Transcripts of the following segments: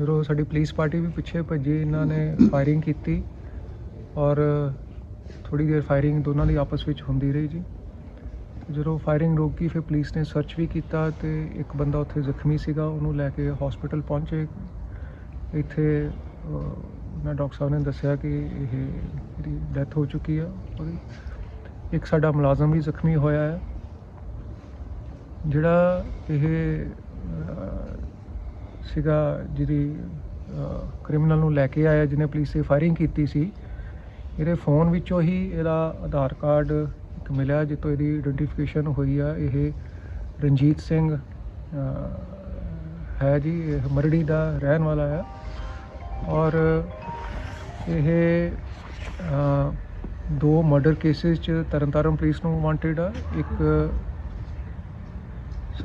ਜਦੋਂ ਸਾਡੀ police party ਵੀ ਪਿੱਛੇ ਭੱਜੀ ਇਹਨਾਂ ਨੇ ਫਾਇਰਿੰਗ ਕੀਤੀ ਔਰ ਥੋੜੀ ਦੇਰ ਫਾਇਰਿੰਗ ਦੋਨਾਂ ਦੀ ਆਪਸ ਵਿੱਚ ਹੁੰਦੀ ਰਹੀ ਜੀ। ਜਦੋਂ ਫਾਇਰਿੰਗ ਰੋਕੀ ਫਿਰ ਪੁਲਿਸ ਨੇ ਸਰਚ ਵੀ ਕੀਤਾ ਤੇ ਇੱਕ ਬੰਦਾ ਉੱਥੇ ਜ਼ਖਮੀ ਸੀਗਾ ਉਹਨੂੰ ਲੈ ਕੇ ਹਸਪੀਟਲ ਪਹੁੰਚੇ। ਇੱਥੇ ਅਹ, ਨਾ ਡਾਕਟਰ ਸਾਹਿਬ ਨੇ ਦੱਸਿਆ ਕਿ ਇਹ ਜਿਹੜੀ ਡੈਥ ਹੋ ਚੁੱਕੀ ਆ ਉਹਦੀ। ਇੱਕ ਸਾਡਾ ਮੁਲਾਜ਼ਮ ਵੀ ਜ਼ਖਮੀ ਹੋਇਆ ਹੈ ਜਿਹੜਾ ਇਹ ਸੀਗਾ ਜਿਹਦੀ ਕ੍ਰਿਮੀਨਲ ਨੂੰ ਲੈ ਕੇ ਆਇਆ, ਜਿਹਨੇ ਪੁਲਿਸ ਤੇ ਫਾਇਰਿੰਗ ਕੀਤੀ ਸੀ। ਇਹਦੇ ਫੋਨ ਵਿੱਚੋਂ ਹੀ ਇਹਦਾ ਆਧਾਰ ਕਾਰਡ ਇੱਕ ਮਿਲਿਆ ਜਿੱਤੋਂ ਇਹਦੀ ਆਇਡੈਂਟੀਫਿਕੇਸ਼ਨ ਹੋਈ ਆ। ਇਹ ਰਣਜੀਤ ਸਿੰਘ ਹੈ ਜੀ, ਇਹ ਮਰੜੀ ਦਾ ਰਹਿਣ ਵਾਲਾ ਹੈ ਔਰ ਇਹ ਦੋ ਮਰਡਰ ਕੇਸਿਸ ਚ ਤਰਨਤਾਰਨ ਪੁਲਿਸ ਨੂੰ ਵਾਂਟਡ ਆ। ਇੱਕ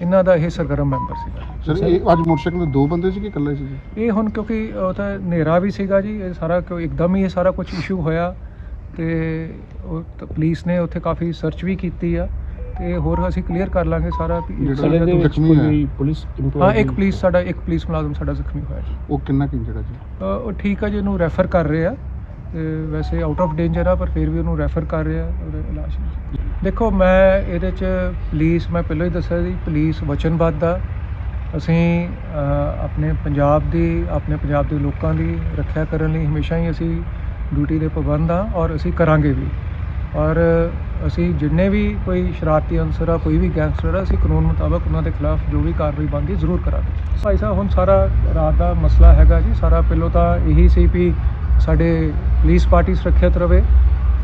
ਇਹਨਾਂ ਦਾ ਇਹ ਸਰਗਰਮ ਮੈਂਬਰ ਸੀਗਾ। ਸਰ ਇਹ ਅੱਜ ਮੋਟਰਸਾਈਕਲ ਤੇ ਦੋ ਬੰਦੇ ਸੀ ਕਿ ਇਕੱਲੇ ਸੀ ਜੀ? ਇਹ ਹੁਣ ਕਿਉਂਕਿ ਉਹ ਤਾਂ ਹਨੇਰਾ ਵੀ ਸੀਗਾ ਜੀ ਇਹ ਸਾਰਾ ਕਿਉਂ ਇੱਕਦਮ ਹੀ ਇਹ ਸਾਰਾ ਕੁਝ ਇਸ਼ੂ ਹੋਇਆ ਤੇ ਉਹ ਤਾਂ ਪੁਲਿਸ ਨੇ ਉੱਥੇ ਕਾਫੀ ਸਰਚ ਵੀ ਕੀਤੀ ਆ ਤੇ ਹੋਰ ਅਸੀਂ ਕਲੀਅਰ ਕਰ ਲਾਂਗੇ ਸਾਰਾ ਵੀ ਜਿਹੜਾ ਸਾਰਾ- ਵਿੱਚ ਜ਼ਖਮੀ ਹੈ। ਕੋਈ ਪੁਲਿਸ ਹਾਂ ਇੱਕ ਪੁਲਿਸ ਸਾਡਾ ਇੱਕ ਪੁਲਿਸ ਮੁਲਾਜ਼ਮ ਸਾਡਾ ਜ਼ਖਮੀ ਹੋਇਆ ਜੀ। ਉਹ ਕਿੰਨਾ ਕਿ ਜਿਹੜਾ ਜੀ? ਅ, ਉਹ ਠੀਕ ਆ ਜੀ ਉਹਨੂੰ ਰੈਫਰ ਕਰ ਰਹੇ ਆ। ਵੈਸੇ ਆਊਟ ਆਫ ਡੇਂਜਰ ਆ, ਪਰ ਫਿਰ ਵੀ ਉਹਨੂੰ ਰੈਫਰ ਕਰ ਰਿਹਾ ਉਹਦੇ ਇਲਾਜ ਦੇਖੋ, ਮੈਂ ਇਹਦੇ ਚ ਪੁਲਿਸ ਮੈਂ ਪਹਿਲਾਂ ਹੀ ਦੱਸਿਆ ਸੀ ਪੁਲਿਸ ਵਚਨਬੱਧ ਆ। ਅਸੀਂ ਆਪਣੇ ਪੰਜਾਬ ਦੀ, ਆਪਣੇ ਪੰਜਾਬ ਦੇ ਲੋਕਾਂ ਦੀ ਰੱਖਿਆ ਕਰਨ ਲਈ ਹਮੇਸ਼ਾ ਹੀ ਅਸੀਂ ਡਿਊਟੀ ਦੇ ਪਾਬੰਦ ਆ ਔਰ ਅਸੀਂ ਕਰਾਂਗੇ ਵੀ। ਔਰ ਅਸੀਂ ਜਿੰਨੇ ਵੀ ਕੋਈ ਸ਼ਰਾਰਤੀ ਅਨਸਰ ਆ, ਕੋਈ ਵੀ ਗੈਂਗਸਟਰ ਆ, ਅਸੀਂ ਕਾਨੂੰਨ ਮੁਤਾਬਕ ਉਹਨਾਂ ਦੇ ਖਿਲਾਫ ਜੋ ਵੀ ਕਾਰਵਾਈ ਬਣਦੀ ਜ਼ਰੂਰ ਕਰਾਂਗੇ। ਭਾਈ ਸਾਹਿਬ, ਹੁਣ ਸਾਰਾ ਰਾਤ ਦਾ ਮਸਲਾ ਹੈਗਾ ਜੀ, ਸਾਰਾ ਪਹਿਲੋਂ ਤਾਂ ਇਹੀ ਸੀ ਵੀ ਸਾਡੇ ਪੁਲਿਸ ਪਾਰਟੀ ਸੁਰੱਖਿਅਤ ਰਵੇ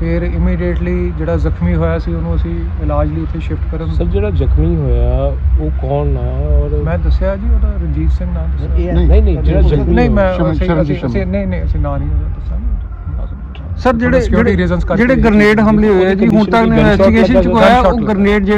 ਫਿਰ ਇਮੀਡੀਏਟਲੀ ਜਿਹੜਾ ਜ਼ਖਮੀ ਹੋਇਆ ਸੀ ਉਹਨੂੰ ਅਸੀਂ ਇਲਾਜ ਲਈ ਇੱਥੇ ਸ਼ਿਫਟ ਕਰਨ ਸਰ ਜਿਹੜਾ ਜ਼ਖਮੀ ਹੋਇਆ ਉਹ ਕੌਣ ਆ ਔਰ ਮੈਂ ਦੱਸਿਆ ਜੀ ਉਹਦਾ ਰਣਜੀਤ ਸਿੰਘ ਨਾਮ ਦੱਸਿਆ ਨਹੀਂ, ਨਹੀਂ ਨਹੀਂ ਜਿਹੜਾ ਜ਼ਖਮੀ ਨਹੀਂ ਮੈਂ ਅਸੀਂ- ਨਹੀਂ ਨਹੀਂ ਅਸੀਂ ਨਾਂ ਨਹੀਂ ਉਹਦਾ ਦੱਸਾਂਗੇ ਸਰ ਜਿਹੜੇ ਜਿਹੜੇ। ਗ੍ਰਨੇਡ ਹਮਲੇ ਹੋਏ ਆ ਜੀ ਹੁਣ ਤੱਕ ਇਨਵੈਸਟੀਗੇਸ਼ਨ ਚ ਲੱਗਾ ਕੋਈ ਆਇਆ gunshot ਉਹ। ਗ੍ਰਨੇਡ